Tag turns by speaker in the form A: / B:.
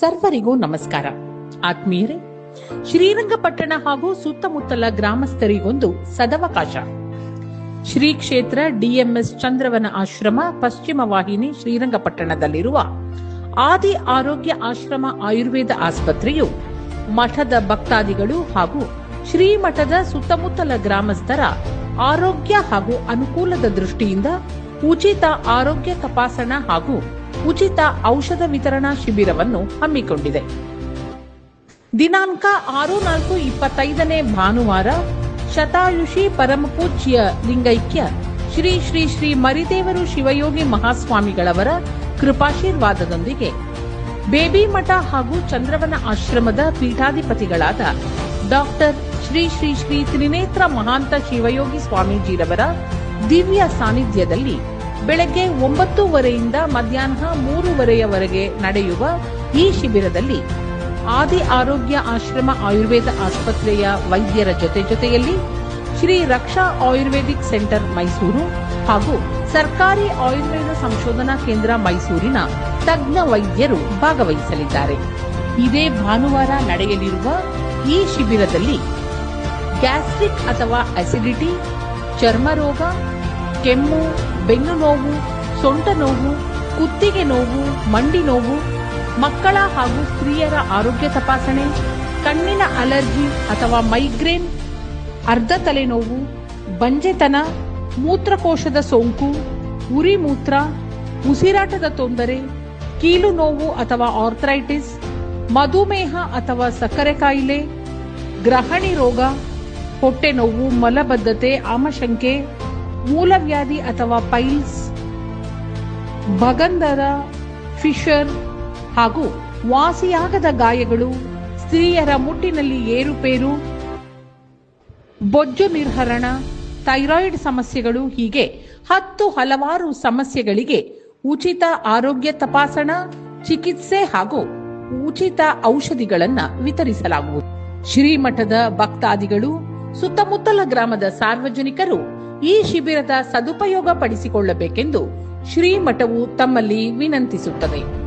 A: ಸರ್ವರಿಗೂ ನಮಸ್ಕಾರ. ಆತ್ಮೀಯರೇ, ಶ್ರೀರಂಗಪಟ್ಟಣ ಹಾಗೂ ಸುತ್ತಮುತ್ತಲ ಗ್ರಾಮಸ್ಥರಿಗೊಂದು ಸದವಕಾಶ. ಶ್ರೀ ಕ್ಷೇತ್ರ ಡಿಎಂಎಸ್ ಚಂದ್ರವನ ಆಶ್ರಮ ಪಶ್ಚಿಮ ವಾಹಿನಿ ಶ್ರೀರಂಗಪಟ್ಟಣದಲ್ಲಿರುವ ಆದಿ ಆರೋಗ್ಯ ಆಶ್ರಮ ಆಯುರ್ವೇದ ಆಸ್ಪತ್ರೆಯು ಮಠದ ಭಕ್ತಾದಿಗಳು ಹಾಗೂ ಶ್ರೀಮಠದ ಸುತ್ತಮುತ್ತಲ ಗ್ರಾಮಸ್ಥರ ಆರೋಗ್ಯ ಹಾಗೂ ಅನುಕೂಲದ ದೃಷ್ಟಿಯಿಂದ ಉಚಿತ ಆರೋಗ್ಯ ತಪಾಸಣಾ ಹಾಗೂ ಉಚಿತ ಔಷಧ ವಿತರಣಾ ಶಿಬಿರವನ್ನು ಹಮ್ಮಿಕೊಂಡಿದೆ. ದಿನಾಂಕ ಆರು ನಾಲ್ಕು ಇಪ್ಪತ್ತೈದನೇ ಭಾನುವಾರ ಶತಾಯುಷಿ ಪರಮಪೂಜ್ಯ ಲಿಂಗೈಕ್ಯ ಶ್ರೀ ಶ್ರೀ ಶ್ರೀ ಮರಿದೇವರು ಶಿವಯೋಗಿ ಮಹಾಸ್ವಾಮಿಗಳವರ ಕೃಪಾಶೀರ್ವಾದದೊಂದಿಗೆ ಬೇಬಿ ಮಠ ಹಾಗೂ ಚಂದ್ರವನ ಆಶ್ರಮದ ಪೀಠಾಧಿಪತಿಗಳಾದ ಡಾಕ್ಟರ್ ಶ್ರೀ ಶ್ರೀ ಶ್ರೀ ತ್ರಿನೇತ್ರ ಮಹಾಂತ ಶಿವಯೋಗಿ ಸ್ವಾಮೀಜಿರವರ ದಿವ್ಯ ಸಾನ್ನಿಧ್ಯದಲ್ಲಿ ಬೆಳಗ್ಗೆ ಒಂಬತ್ತೂವರೆಯಿಂದ ಮಧ್ಯಾಹ್ನ ಮೂರುವರೆಯವರೆಗೆ ನಡೆಯುವ ಈ ಶಿಬಿರದಲ್ಲಿ ಆದಿ ಆರೋಗ್ಯ ಆಶ್ರಮ ಆಯುರ್ವೇದ ಆಸ್ಪತ್ರೆಯ ವೈದ್ಯರ ಜೊತೆ ಜೊತೆಯಲ್ಲಿ ಶ್ರೀ ರಕ್ಷಾ ಆಯುರ್ವೇದಿಕ್ ಸೆಂಟರ್ ಮೈಸೂರು ಹಾಗೂ ಸರ್ಕಾರಿ ಆಯುರ್ವೇದ ಸಂಶೋಧನಾ ಕೇಂದ್ರ ಮೈಸೂರಿನ ತಜ್ಞ ವೈದ್ಯರು ಭಾಗವಹಿಸಲಿದ್ದಾರೆ. ಇದೇ ಭಾನುವಾರ ನಡೆಯಲಿರುವ ಈ ಶಿಬಿರದಲ್ಲಿ ಗ್ಯಾಸ್ಟ್ರಿಕ್ ಅಥವಾ ಅಸಿಡಿಟಿ ಚರ್ಮ ರೋಗ ಕೆಮ್ಮು, ಬೆನ್ನು ನೋವು, ಸೊಂಟ ನೋವು, ಕುತ್ತಿಗೆ ನೋವು, ಮಂಡಿ ನೋವು, ಮಕ್ಕಳ ಹಾಗೂ ಸ್ತ್ರೀಯರ ಆರೋಗ್ಯ ತಪಾಸಣೆ, ಕಣ್ಣಿನ ಅಲರ್ಜಿ ಅಥವಾ ಮೈಗ್ರೇನ್, ಅರ್ಧ ತಲೆನೋವು, ಬಂಜೆತನ, ಮೂತ್ರಕೋಶದ ಸೋಂಕು, ಉರಿ ಮೂತ್ರ, ಉಸಿರಾಟದ ತೊಂದರೆ, ಕೀಲು ನೋವು ಅಥವಾ ಆರ್ಥರೈಟಿಸ್, ಮಧುಮೇಹ ಅಥವಾ ಸಕ್ಕರೆ ಕಾಯಿಲೆ, ಗ್ರಹಣಿ ರೋಗ, ಹೊಟ್ಟೆ ನೋವು, ಮಲಬದ್ಧತೆ, ಆಮಶಂಕೆ ಮೂಲವ್ಯಾಧಿ ಅಥವಾ ಪೈಲ್ಸ್, ಭಗಂಧರ, ಫಿಶರ್ ಹಾಗೂ ವಾಸಿಯಾಗದ ಗಾಯಗಳು ಸ್ತ್ರೀಯರ ಮುಟ್ಟಿನಲ್ಲಿ ಏರುಪೇರು, ಬೊಜ್ಜು ನಿರ್ಹರಣ, ಥೈರಾಯ್ಡ್ ಸಮಸ್ಯೆಗಳು ಹೀಗೆ ಹತ್ತು ಹಲವಾರು ಸಮಸ್ಯೆಗಳಿಗೆ ಉಚಿತ ಆರೋಗ್ಯ ತಪಾಸಣಾ, ಚಿಕಿತ್ಸೆ ಹಾಗೂ ಉಚಿತ ಔಷಧಿಗಳನ್ನು ವಿತರಿಸಲಾಗುವುದು. ಶ್ರೀಮಠದ ಭಕ್ತಾದಿಗಳು, ಸುತ್ತಮುತ್ತಲ ಗ್ರಾಮದ ಸಾರ್ವಜನಿಕರು ಈ ಶಿಬಿರದ ಸದುಪಯೋಗ ಪಡಿಸಿಕೊಳ್ಳಬೇಕೆಂದು ಶ್ರೀಮಠವು ತಮ್ಮಲ್ಲಿ ವಿನಂತಿಸುತ್ತದೆ.